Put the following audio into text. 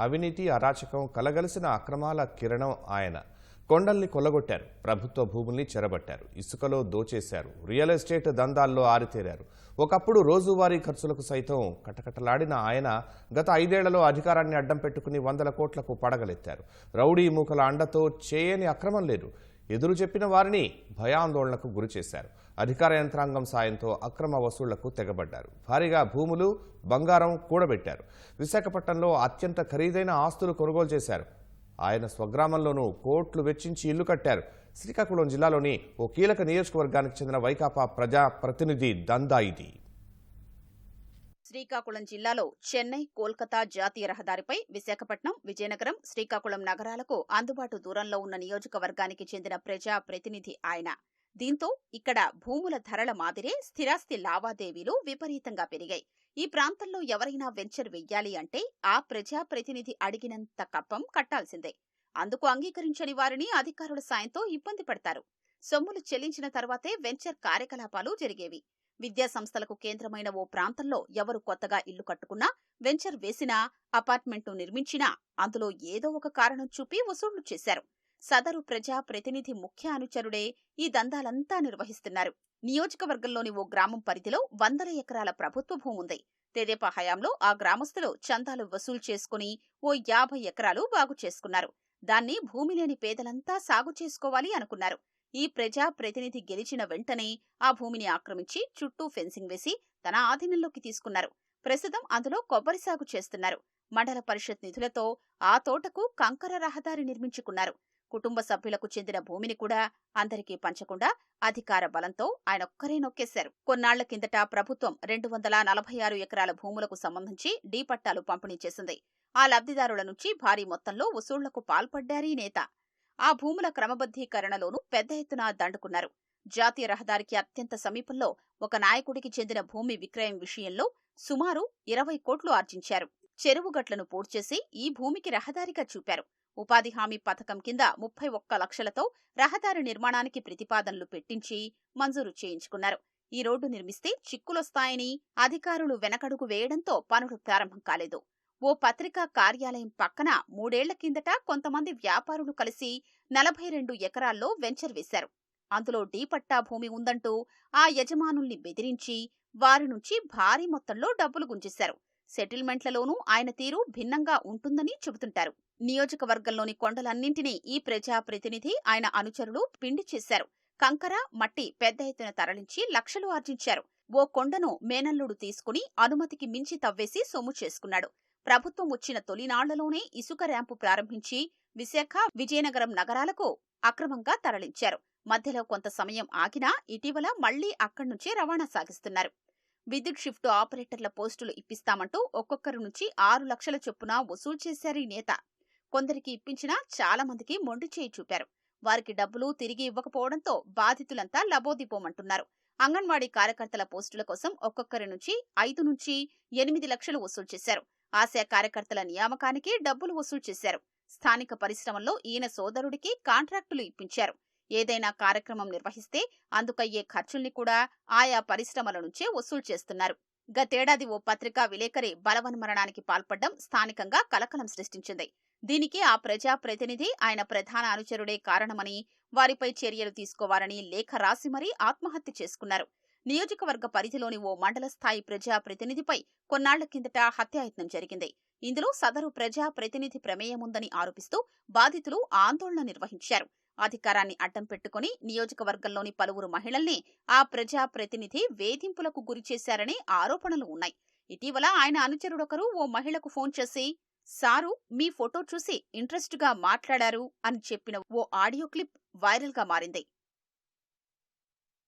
అవినీతి అరాచకం కలగలిసిన అక్రమాల కిరణం ఆయన. కొండల్ని కొల్లగొట్టారు. ప్రభుత్వ భూముల్ని చెరబట్టారు. ఇసుకలో దోచేశారు. రియల్ ఎస్టేట్ దందాల్లో ఆరితేరారు. ఒకప్పుడు రోజువారీ ఖర్చులకు సైతం కటకటలాడిన ఆయన గత ఐదేళ్ళలో అధికారాన్ని అడ్డం పెట్టుకుని వందల కోట్లకు పడగలెత్తారు. రౌడీ మూకల అండతో చేయని అక్రమం లేదు. ఎదురు చెప్పిన వారిని భయాందోళనకు గురిచేశారు అధికార యంత్రాంగం సాయంతో అక్రమ వసూళ్ళకు తెగబడ్డారు. భారీగా భూములు బంగారం కూడబెట్టారు. విశాఖపట్నంలో అత్యంత ఖరీదైన ఆస్తులు కొనుగోలు చేశారు. ఆయన స్వగ్రామంలోనూ కోట్లు వెచ్చించి ఇల్లు కట్టారు. శ్రీకాకుళం జిల్లాలోని ఓ కీలక నియోజకవర్గానికి చెందిన వైకాపా ప్రజా ప్రతినిధి దందా ఇది శ్రీకాకుళం జిల్లాలో చెన్నై కోల్కతా జాతీయ రహదారిపై విశాఖపట్నం విజయనగరం శ్రీకాకుళం నగరాలకు అందుబాటు దూరంలో ఉన్న నియోజకవర్గానికి చెందిన ప్రజా ప్రతినిధి ఆయన. దీంతో ఇక్కడ భూముల ధరల మాదిరే స్థిరాస్తి లావాదేవీలు విపరీతంగా పెరిగాయి. ఈ ప్రాంతంలో ఎవరైనా వెంచర్ వెయ్యాలి అంటే ఆ ప్రజా ప్రతినిధి అడిగినంత కప్పం కట్టాల్సిందే. అందుకు అంగీకరించని వారిని అధికారుల సాయంతో ఇబ్బంది పడతారు. సొమ్ములు చెల్లించిన తర్వాతే వెంచర్ కార్యకలాపాలు జరిగేవి. విద్యాసంస్థలకు కేంద్రమైన ఓ ప్రాంతంలో ఎవరు కొత్తగా ఇల్లు కట్టుకున్నా వెంచర్ వేసినా అపార్ట్మెంట్ను నిర్మించినా అందులో ఏదో ఒక కారణం చూపి వసూళ్ళు చేశారు. సదరు ప్రజా ప్రతినిధి ముఖ్య అనుచరుడే ఈ దందాలంతా నిర్వహిస్తున్నారు. నియోజకవర్గంలోని ఓ గ్రామం పరిధిలో వందల ఎకరాల ప్రభుత్వ భూముంది ఉంది. తెదేపా హయాంలో ఆ గ్రామస్తులు చందాలు వసూలు చేసుకుని ఓ యాభై ఎకరాలు బాగు చేసుకున్నారు. దాన్ని భూమి లేని పేదలంతా సాగు చేసుకోవాలి అనుకున్నారు. ఈ ప్రజా ప్రతినిధి గెలిచిన వెంటనే ఆ భూమిని ఆక్రమించి చుట్టూ ఫెన్సింగ్ వేసి తన ఆధీనంలోకి తీసుకున్నారు. ప్రస్తుతం అందులో కొబ్బరి సాగు చేస్తున్నారు. మండల పరిషత్ నిధులతో ఆ తోటకు కంకర రహదారి నిర్మించుకున్నారు. కుటుంబ సభ్యులకు చెందిన భూమిని కూడా అందరికీ పంచకుండా అధికార బలంతో ఆయన ఒక్కరే నొక్కేశారు. కొన్నాళ్ళ కిందట ప్రభుత్వం రెండు వందల నలభై ఆరు ఎకరాల భూములకు సంబంధించి డీ పట్టాలు పంపిణీ చేసింది. ఆ లబ్ధిదారుల నుంచి భారీ మొత్తంలో వసూళ్ళకు పాల్పడ్డారీ నేత. ఆ భూముల క్రమబద్ధీకరణలోనూ పెద్ద ఎత్తున దండుకున్నారు. జాతీయ రహదారికి అత్యంత సమీపంలో ఒక నాయకుడికి చెందిన భూమి విక్రయం విషయంలో సుమారు ఇరవై కోట్లు ఆర్జించారు. చెరువుగట్లను పూడ్చేసి ఈ భూమికి రహదారిగా చూపారు. ఉపాధి హామీ పథకం కింద ముప్పై ఒక్క లక్షలతో రహదారి నిర్మాణానికి ప్రతిపాదనలు పెట్టించి మంజూరు చేయించుకున్నారు. ఈ రోడ్డు నిర్మిస్తే చిక్కులొస్తాయని అధికారులు వెనకడుగు వేయడంతో పనులు ప్రారంభం కాలేదు. ఓ పత్రికా కార్యాలయం పక్కన మూడేళ్ళ కిందట కొంతమంది వ్యాపారులు కలిసి నలభై రెండు ఎకరాల్లో వెంచర్ వేశారు. అందులో డీపట్టా భూమి ఉందంటూ ఆ యజమానుల్ని బెదిరించి వారి నుంచి భారీ మొత్తంలో డబ్బులు గుంజేశారు. సెటిల్మెంట్లలోనూ ఆయన తీరు భిన్నంగా ఉంటుందని చెబుతుంటారు. నియోజకవర్గంలోని కొండలన్నింటినీ ఈ ప్రజాప్రతినిధి ఆయన అనుచరులు పిండి చేశారు. కంకర మట్టి పెద్ద ఎత్తున తరలించి లక్షలు ఆర్జించారు. ఓ కొండను మేనల్లుడు తీసుకుని అనుమతికి మించి తవ్వేసి సొమ్ము చేసుకున్నాడు. ప్రభుత్వం వచ్చిన తొలినాళ్ళలోనే ఇసుక ర్యాంపు ప్రారంభించి విశాఖ విజయనగరం నగరాలకు అక్రమంగా తరలించారు. మధ్యలో కొంత సమయం ఆగినా ఇటీవల మళ్ళీ అక్కడి నుంచే రవాణా సాగిస్తున్నారు. విద్యుత్ షిఫ్ట్ ఆపరేటర్ల పోస్టులు ఇప్పిస్తామంటూ ఒక్కొక్కరి నుంచి ఆరు లక్షల చొప్పున వసూలు చేశారు ఈ నేత. కొందరికి ఇప్పించినా చాలా మందికి మొండి చేయి చూపారు. వారికి డబ్బులు తిరిగి ఇవ్వకపోవడంతో బాధితులంతా లబోదిపోమంటున్నారు. అంగన్వాడీ కార్యకర్తల పోస్టుల కోసం ఒక్కొక్కరి నుంచి ఐదు నుంచి ఎనిమిది లక్షలు వసూలు చేశారు. ఆశా కార్యకర్తల నియామకానికి డబ్బులు వసూలు చేశారు. స్థానిక పరిశ్రమల్లో ఈయన సోదరుడికి కాంట్రాక్టులు ఇప్పించారు. ఏదైనా కార్యక్రమం నిర్వహిస్తే అందుకయ్యే ఖర్చుల్ని కూడా ఆయా పరిశ్రమల నుంచే వసూలు చేస్తున్నారు. గతేడాది ఓ పత్రికా విలేకరి బలవన్మరణానికి పాల్పడ్డం స్థానికంగా కలకలం సృష్టించింది. దీనికి ఆ ప్రజా ప్రతినిధి ఆయన ప్రధాన అనుచరుడే కారణమని వారిపై చర్యలు తీసుకోవాలని లేఖ రాసి మరీ ఆత్మహత్య చేసుకున్నారు. నియోజకవర్గ పరిధిలోని ఓ మండల స్థాయి ప్రజా ప్రతినిధిపై కొన్నాళ్ళ కిందట హత్యాయత్నం జరిగింది. ఇందులో సదరు ప్రజా ప్రతినిధి ప్రమేయముందని ఆరోపిస్తూ బాధితులు ఆందోళన నిర్వహించారు. అధికారాన్ని అడ్డం పెట్టుకుని నియోజకవర్గంలోని పలువురు మహిళల్ని ఆ ప్రజా ప్రతినిధి వేధింపులకు గురిచేశారనే ఆరోపణలు ఉన్నాయి. ఇటీవల ఆయన అనుచరుడొకరు ఓ మహిళకు ఫోన్ చేసి సారు మీ ఫోటో చూసి ఇంట్రెస్ట్గా మాట్లాడారు అని చెప్పిన ఓ ఆడియో క్లిప్ వైరల్గా మారింది.